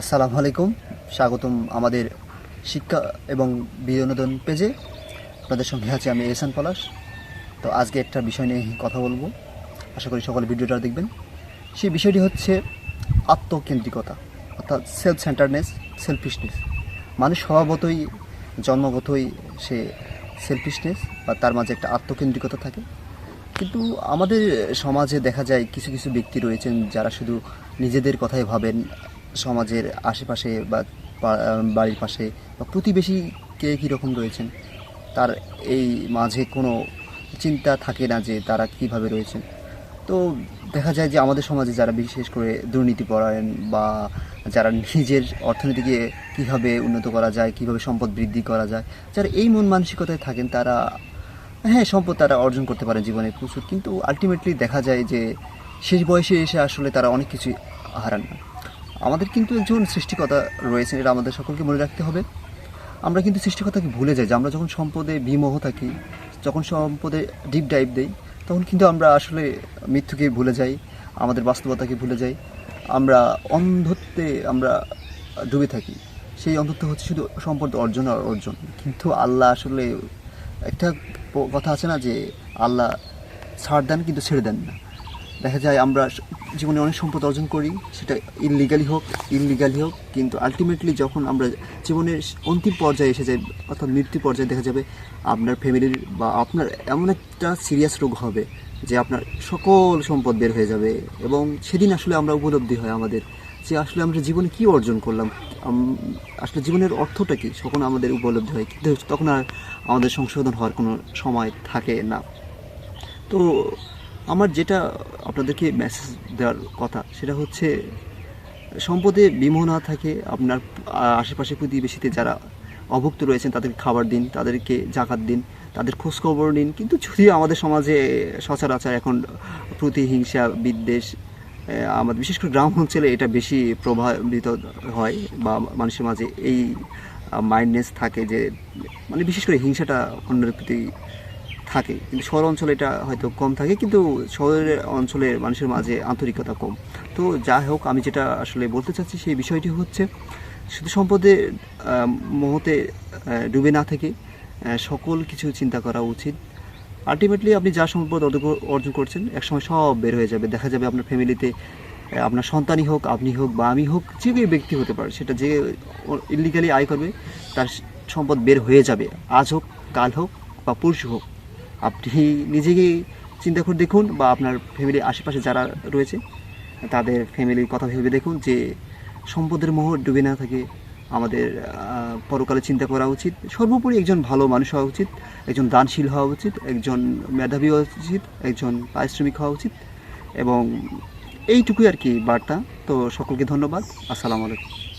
আসসালামু আলাইকুম। স্বাগতম আমাদের শিক্ষা এবং বিনোদন পেজে। আপনাদের সঙ্গে আছে আমি এহসান পলাশ। তো আজকে একটা বিষয় নিয়ে কথা বলব। আশা করি সকলে ভিডিওটা দেখবেন। সেই বিষয়টি হচ্ছে আত্মকেন্দ্রিকতা, অর্থাৎ সেলফ সেন্টারনেস সেলফিশনেস মানুষ স্বভাবতই, জন্মগতই সে সেলফিশনেস বা তার মাঝে একটা আত্মকেন্দ্রিকতা থাকে। কিন্তু আমাদের সমাজে দেখা যায় কিছু কিছু ব্যক্তি রয়েছেন যারা শুধু নিজেদের কথাই ভাবেন সমাজের আশেপাশে বা বাড়ির পাশে বা প্রতিবেশী কে কীরকম রয়েছেন? তার এই মাঝে কোনো চিন্তা থাকে না যে তারা কীভাবে রয়েছেন? তো দেখা যায় যে আমাদের সমাজে যারা বিশেষ করে দুর্নীতি পরায়ণ বা যারা নিজের অর্থনীতিকে কীভাবে উন্নত করা যায়, কীভাবে সম্পদ বৃদ্ধি করা যায়, যারা এই মন মানসিকতায় থাকেন, তারা হ্যাঁ সম্পদ তারা অর্জন করতে পারে জীবনে প্রচুর। কিন্তু আলটিমেটলি দেখা যায় যে শেষ বয়সে এসে আসলে তারা অনেক কিছু হারান না। আমাদের কিন্তু একজন সৃষ্টিকতা রয়েছেন, এটা আমাদের সকলকে মনে রাখতে হবে। আমরা কিন্তু সৃষ্টিকতাকে ভুলে যাই যে আমরা যখন সম্পদে বিমোহ থাকি, যখন সম্পদে ডিপ ডাইভ দেই, তখন কিন্তু আমরা আসলে মৃত্যুকে ভুলে যাই, আমাদের বাস্তবতাকে ভুলে যাই। আমরা অন্ধত্বে আমরা ডুবে থাকি। সেই অন্ধত্ব হচ্ছে শুধু সম্পদ অর্জন আর অর্জন। কিন্তু আল্লাহ আসলে একটা কথা আছে না যে আল্লাহ ছাড় দেন কিন্তু ছেড়ে দেন না। দেখা যায় আমরা জীবনে অনেক সম্পদ অর্জন করি, সেটা ইললিগালি হোক ইললিগালি হোক, কিন্তু আলটিমেটলি যখন আমরা জীবনের অন্তিম পর্যায়ে এসে যাই, অর্থাৎ মৃত্যু পর্যায়ে দেখা যাবে, আপনার ফ্যামিলির বা আপনার এমন একটা সিরিয়াস রোগ হবে যে আপনার সকল সম্পদ বের হয়ে যাবে এবং সেদিন আসলে আমরা উপলব্ধি হয় আমাদের যে আসলে আমরা জীবনে কি অর্জন করলাম আসলে জীবনের অর্থটা কি, তখন আমাদের উপলব্ধি হয়, কিন্তু তখন আর আমাদের সংশোধন হওয়ার কোনো সময় থাকে না। তো আমার যেটা আপনাদেরকে মেসেজ দেওয়ার কথা, সেটা হচ্ছে, সম্পদে বিমোহ না থাকে, আপনার আশেপাশে প্রতিবেশীতে যারা অভুক্ত রয়েছেন, তাদেরকে খাবার দিন, তাদেরকে জাকাত দিন, তাদের খোঁজখবর নিন। কিন্তু যদিও আমাদের সমাজে সচরাচর এখন প্রতিহিংসা, বিদ্বেষ আমাদের, বিশেষ করে গ্রাম অঞ্চলে এটা বেশি প্রভাবিত হয় বা মানুষের মাঝে এই মাইন্ডনেস থাকে যে মানে বিশেষ করে হিংসাটা অন্যের প্রতি থাকে। কিন্তু শহর অঞ্চলে এটা হয়তো কম থাকে, কিন্তু শহরের অঞ্চলের মানুষের মাঝে আন্তরিকতা কম। তো যা হোক, আমি যেটা আসলে বলতে চাচ্ছি সেই বিষয়টি হচ্ছে, শুধু সম্পদে মহতে ডুবে না থেকে সকল কিছু চিন্তা করা উচিত। আলটিমেটলি আপনি যা সম্পদ অর্জন করছেন, একসময় সব বের হয়ে যাবে। দেখা যাবে আপনার ফ্যামিলিতে আপনার সন্তানই হোক, আপনি হোক বা আমি হোক, যে কেউ ব্যক্তি হতে পারে, সেটা যে ইলিগালি আয় করবে, তার সম্পদ বের হয়ে যাবে। আজ হোক, কাল হোক বা পরশু হোক। আপনি নিজেকে চিন্তা করে দেখুন বা আপনার ফ্যামিলির আশেপাশে যারা রয়েছে, তাদের ফ্যামিলির কথা ভেবে দেখুন যে সম্পদের মোহ ডুবে না থাকে আমাদের পরকালে চিন্তা করা উচিত। সর্বোপরি একজন ভালো মানুষ হওয়া উচিত, একজন দানশীল হওয়া উচিত, একজন মেধাবী হওয়া উচিত, একজন পারিশ্রমিক হওয়া উচিত এবং এইটুকুই আর কি বার্তা। তো সকলকে ধন্যবাদ। আসসালামু আলাইকুম।